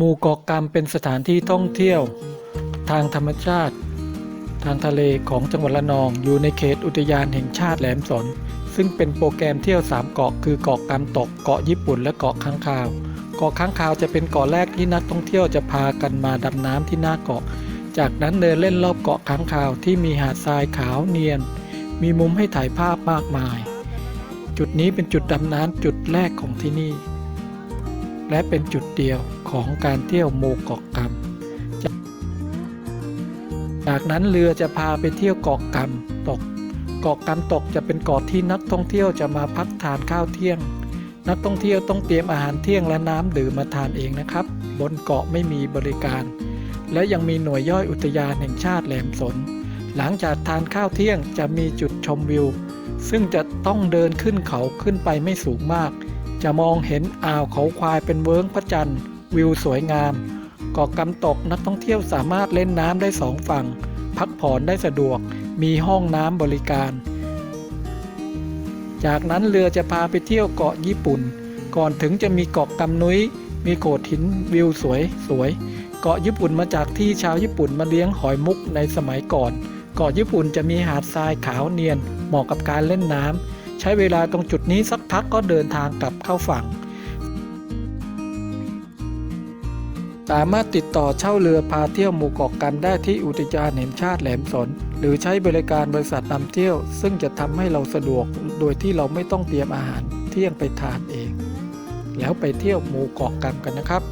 หมู่เกาะกรรมเป็นสถานที่ท่องเที่ยว ทางธรรมชาติ ทางทะเลของจังหวัดระนอง อยู่ในเขตอุทยานแห่งชาติแหลมสน ซึ่งเป็นโปรแกรมเที่ยว 3 เกาะคือเกาะกำตกเกาะญี่ปุ่นและเกาะค้างคาว เกาะค้างคาวจะเป็นเกาะแรกที่นักท่องเที่ยวจะพากันมาดำน้ำที่หน้าเกาะ จากนั้นเดินเล่นรอบเกาะค้างคาวที่มีหาดทรายขาวเนียน มีมุมให้ถ่ายภาพมากมาย จุดนี้เป็นจุดดำน้ำจุดแรกของที่นี่ และเป็นจุดเดียว ของการเที่ยวโมเกาะกำจากจากนั้นเรือจะพาไปเที่ยวเกาะกำตก เกาะกำตกจะเป็นเกาะที่นักท่องเที่ยวจะมาพักทานข้าวเที่ยง นักท่องเที่ยวต้องเตรียมอาหารเที่ยงและน้ำดื่มมาทานเองนะครับ บนเกาะไม่มีบริการ และยังมีหน่วยย่อยอุทยานแห่งชาติแหลมสน หลังจากทานข้าวเที่ยงจะมีจุดชมวิว ซึ่งจะต้องเดินขึ้นเขาขึ้นไปไม่สูงมากจะมองเห็นอ่าวเขาควายเป็นเวิ้งพระจันทร์ วิวสวยงามเกาะกำตกนักท่องเที่ยวสามารถเล่นน้ำได้สองฝั่ง พักผ่อนได้สะดวก มีห้องน้ำบริการ จากนั้นเรือจะพาไปเที่ยวเกาะญี่ปุ่น ก่อนถึงจะมีเกาะกำนุ้ย มีโขดหินวิวสวยสวย เกาะญี่ปุ่นมาจากที่ชาวญี่ปุ่นมาเลี้ยงหอยมุกในสมัยก่อน เกาะญี่ปุ่นจะมีหาดทรายขาวเนียน เหมาะกับการเล่นน้ำใช้เวลาตรงจุดนี้สักพักก็เดินทางกลับเข้าฝั่ง สามารถติดต่อเช่าเรือพาเที่ยวหมู่เกาะกันได้ที่อุทยานแห่งชาติแหลมสน หรือใช้บริการบริษัทนำเที่ยว ซึ่งจะทำให้เราสะดวกโดยที่เราไม่ต้องเตรียมอาหารเที่ยงไปทานเอง แล้วไปเที่ยวหมู่เกาะกันกันนะครับ